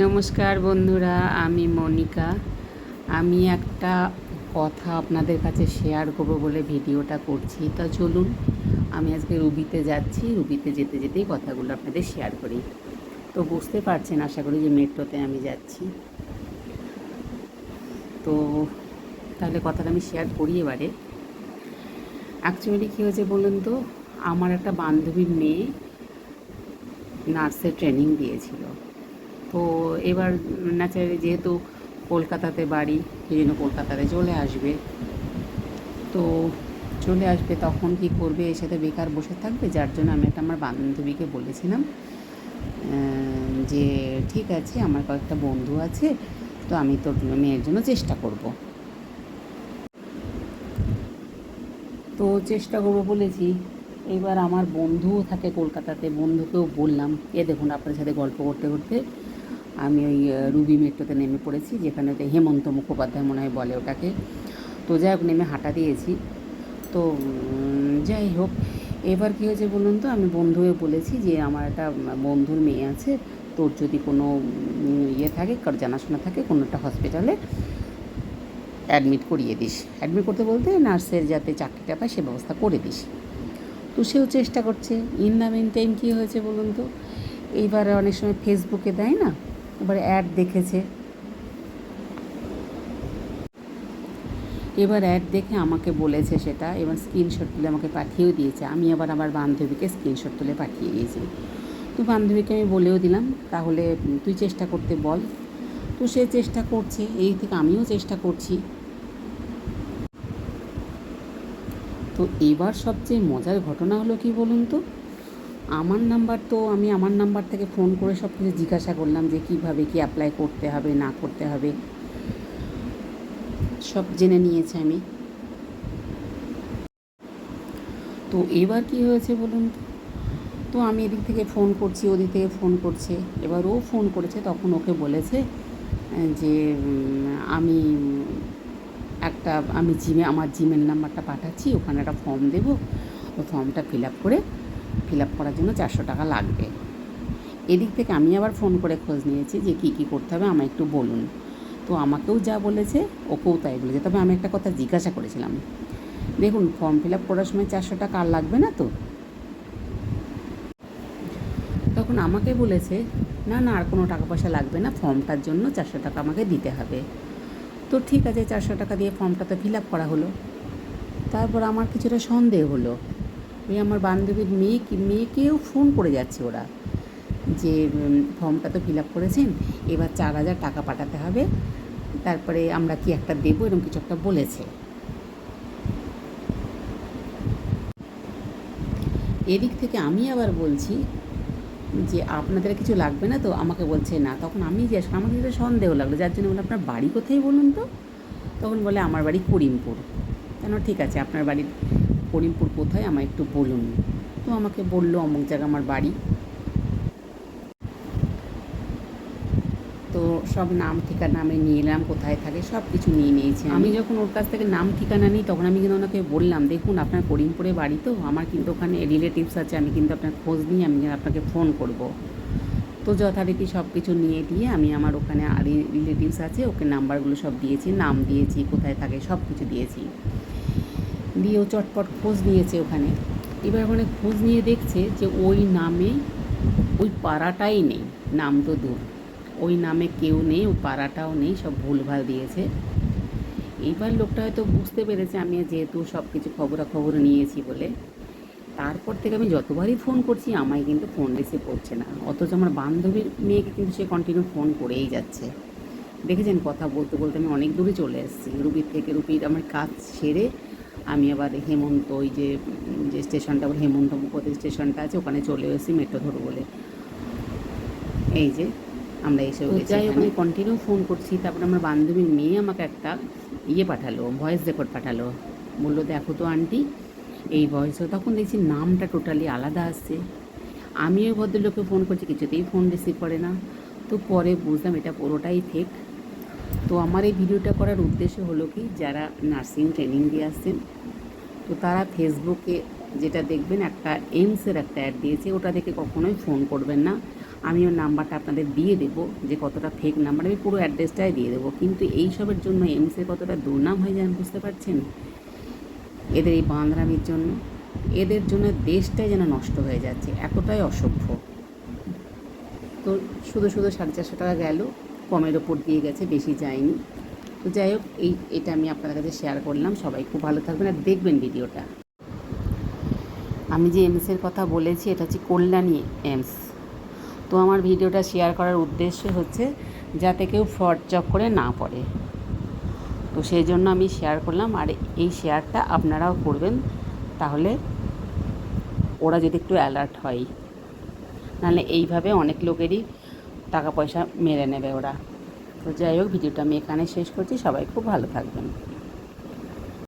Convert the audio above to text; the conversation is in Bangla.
নমস্কার বন্ধুরা, আমি মনিকা। আমি একটা কথা আপনাদের কাছে শেয়ার করব বলে ভিডিওটা করছি। তা চলুন, আমি আজকে রুবিতে যাচ্ছি। রুবিতে যেতে যেতেই কথাগুলো আপনাদের শেয়ার করি। তো বুঝতে পারছেন, আশা করি যে মেট্রোতে আমি যাচ্ছি। তো তাহলে কথাটা আমি শেয়ার করি এবারে। অ্যাকচুয়ালি কী হয়েছে বলুন তো, আমার একটা বান্ধবীর মেয়ে নার্সের ট্রেনিং দিয়েছিল। তো এবার ন্যাচারালি যেহেতু কলকাতাতে বাড়ি, সেই জন্য কলকাতাতে চলে আসবে। তো চলে আসবে তখন কি করবে? এর সাথে বেকার বসে থাকবে, যার জন্য আমি একটা আমার বান্ধবীকে বলেছিলাম যে ঠিক আছে, আমার কয়েকটা বন্ধু আছে, তো আমি তোর মেয়ের জন্য চেষ্টা করব। তো চেষ্টা করব বলেছি। এবার আমার বন্ধুও থাকে কলকাতাতে, বন্ধুকেও বললাম, এ দেখুন আপনার সাথে গল্প করতে করতে আমি ওই রুবি মেট্রোতে নেমে পড়েছি, যেখানে ওটা হেমন্ত মুখোপাধ্যায় মনে হয় বলে ওটাকে। তো যাই হোক, নেমে হাঁটা দিয়েছি। তো যাই হোক, এবার কী হয়েছে বলুন তো, আমি বন্ধুকে বলেছি যে আমার একটা বন্ধুর মেয়ে আছে, তোর যদি কোনো ইয়ে থাকে, কার জানাশোনা থাকে কোনো একটা হসপিটালে অ্যাডমিট করিয়ে দিস। অ্যাডমিট করতে বলতে নার্সের যাতে চাকরিটা পায়, সে ব্যবস্থা করে দিস। তো সেও চেষ্টা করছে। ইন দ্য মেন টাইম কী হয়েছে বলুন তো, এইবার অনেক সময় ফেসবুকে দেয় না এবার অ্যাড দেখেছে। এবার অ্যাড দেখে আমাকে বলেছে সেটা, এবার স্ক্রিনশট তুলে আমাকে পাঠিয়েও দিয়েছে। আমি আবার আমার বান্ধবীকে স্ক্রিনশট তুলে পাঠিয়ে দিয়েছি। তো বান্ধবীকে আমি বলেও দিলাম, তাহলে তুই চেষ্টা করতে বল। তো সে চেষ্টা করছে, এই থেকে আমিও চেষ্টা করছি। তো এবার সবচেয়ে মজার ঘটনা হলো কি বলুন তো? আমার নাম্বার তো আমি আমার নাম্বার থেকে ফোন করে সব কিছু জিজ্ঞাসা করলাম যে কীভাবে কি অ্যাপ্লাই করতে হবে, না করতে হবে। সব জেনে নিয়েছে আমি। তো এবার কি হয়েছে বলুন তো? আমি এদিক থেকে ফোন করছি, ওদিক থেকে ফোন করছে। এবার ও ফোন করেছে, তখন ওকে বলেছে যে আমি একটা, আমি জিমে, আমার জিমেল নাম্বারটা পাঠাচ্ছি, ওখানে একটা ফর্ম দেবো। ও ফর্মটা ফিল আপ করে ফিল আপ করার জন্য চারশো টাকা লাগবে। এদিক থেকে আমি আবার ফোন করে খোঁজ নিয়েছি যে কী কী করতে হবে, আমায় একটু বলুন। তো আমাকেও যা বলেছে, ওকেও তাই বলেছে। তবে আমি একটা কথা জিজ্ঞাসা করেছিলাম। দেখুন ফর্ম ফিল আপ করার সময় চারশো টাকা আর লাগবে না তো? তখন আমাকে বলেছে, না না, আর কোনো টাকা পয়সা লাগবে না, ফর্মটার জন্য চারশো টাকা আমাকে দিতে হবে। তো ঠিক আছে, চারশো টাকা দিয়ে ফর্মটা তো ফিল আপ করা হলো। তারপর আমার কিছুটা সন্দেহ হলো। ওই আমার বান্ধবীর মেয়ে কি, মেয়েকেও ফোন করে যাচ্ছে ওরা যে ফর্মটা তো ফিল আপ করেছেন, এবার চার হাজার টাকা পাঠাতে হবে। তারপরে আমরা কি একটা দেবো এরকম কিছু একটা বলেছে। এদিক থেকে আমি আবার বলছি যে, আপনাদের কিছু লাগবে না তো? আমাকে বলছে, না। তখন আমি যে, আমাকে যেটা সন্দেহ লাগল, যার জন্য বলে আপনার বাড়ি কোথায় বলুন তো? তখন বলে, আমার বাড়ি করিমপুর। কেন, ঠিক আছে, আপনার বাড়ির করিমপুর কোথায়, আমায় একটু বলুন। তো আমাকে বলল অমুক জায়গা আমার বাড়ি। তো সব নাম ঠিকানা আমি নিয়ে এলাম, কোথায় থাকে সব কিছু নিয়ে নিয়েছি আমি। যখন ওর কাছ থেকে নাম ঠিকানা নিই, তখন আমি কিন্তু ওনাকে বললাম, দেখুন, আপনার করিমপুরে বাড়ি তো, আমার কিন্তু ওখানে রিলেটিভস আছে, আমি কিন্তু আপনার খোঁজ নিই, আমি আপনাকে ফোন করব। তো যথারীতি সব কিছু নিয়ে দিয়ে আমি আমার ওখানে রিলেটিভস আছে, ওকে নাম্বারগুলো সব দিয়েছি, নাম দিয়েছি, কোথায় থাকে সব কিছু দিয়েছি। দিয়ে ও চটপট খোঁজ নিয়েছে ওখানে। এবার ওখানে খোঁজ নিয়ে দেখছে যে ওই নামে ওই পাড়াটাই নেই, নাম তো দূর। ওই নামে কেউ নেই ওই পাড়াটাও নেই, সব ভুলভাল দিয়েছে। এইবার লোকটা হয়তো বুঝতে পেরেছে, আমি যেহেতু সব কিছু খবরাখবর নিয়েছি বলে। তারপর থেকে আমি যতবারই ফোন করছি, আমায় কিন্তু ফোন রিসিভ করছে না। অথচ আমার বান্ধবীর মেয়েকে কিন্তু সে কন্টিনিউ ফোন করেই যাচ্ছে। দেখেছেন কথা বলতে বলতে আমি অনেক দূরে চলে এসেছি। রুবির থেকে রুবির আমার কাজ সেরে আমি আবার হেমন্ত ওই যে যে স্টেশনটা আবার হেমন্ত মুখোপাধ্যায় স্টেশনটা আছে ওখানে চলে এসেছি মেট্রো ধরো বলে। এই যে আমরা এসে যাই ওখানে কন্টিনিউ ফোন করছি তারপরে আমার বান্ধবীর মেয়ে আমাকে একটা ইয়ে পাঠালো ভয়েস রেকর্ড পাঠালো। বলল দেখো তো আন্টি এই ভয়েসে তখন দেখছি নামটা টোটালি আলাদা আসছে। আমিও ওই ভদ্রলোককে ফোন করছি কিছুতেই ফোন রিসিভ করে না। তো পরে বুঝলাম এটা পুরোটাই ফেক তো আমার এই ভিডিওটা করার উদ্দেশ্য হলো কি, যারা নার্সিং ট্রেনিং দিয়ে আসছেন, তো তারা ফেসবুকে যেটা দেখবেন, একটা এইমসের একটা অ্যাড দিয়েছে, ওটা দেখে কখনোই ফোন করবেন না। আমি ওর নাম্বারটা আপনাদের দিয়ে দেবো, যে কতটা ফেক নাম্বার আমি পুরো অ্যাড্রেসটাই দিয়ে দেবো। কিন্তু এইসবের জন্য এমসের কতটা দুর্নাম হয়ে যায় বুঝতে পারছেন? এদের এই বাঁধরামির জন্য, এদের জন্য দেশটাই যেন নষ্ট হয়ে যাচ্ছে, এতটাই অসভ্য। তো শুধু শুধু সাড়ে চারশো টাকা গেল কমের ওপর দিয়ে গেছে, বেশি যায়নি। তো যাই হোক, এই, এটা আমি আপনাদের কাছে শেয়ার করলাম। সবাই খুব ভালো থাকবেন আর দেখবেন ভিডিওটা আমি যে এমসের কথা বলেছি, এটা হচ্ছে কল্যাণী এমস তো আমার ভিডিওটা শেয়ার করার উদ্দেশ্য হচ্ছে যাতে কেউ ফ্রড চক করে না পড়ে তো সেই জন্য আমি শেয়ার করলাম আর এই শেয়ারটা আপনারাও করবেন। তাহলে ওরা যদি একটু অ্যালার্ট হয়। নাহলে এইভাবে অনেক লোকেরই টাকা পয়সা মেরে নেবে ওরা। তো যাই হোক, ভিডিওটা আমি এখানে শেষ করছি। সবাই খুব ভালো থাকবেন।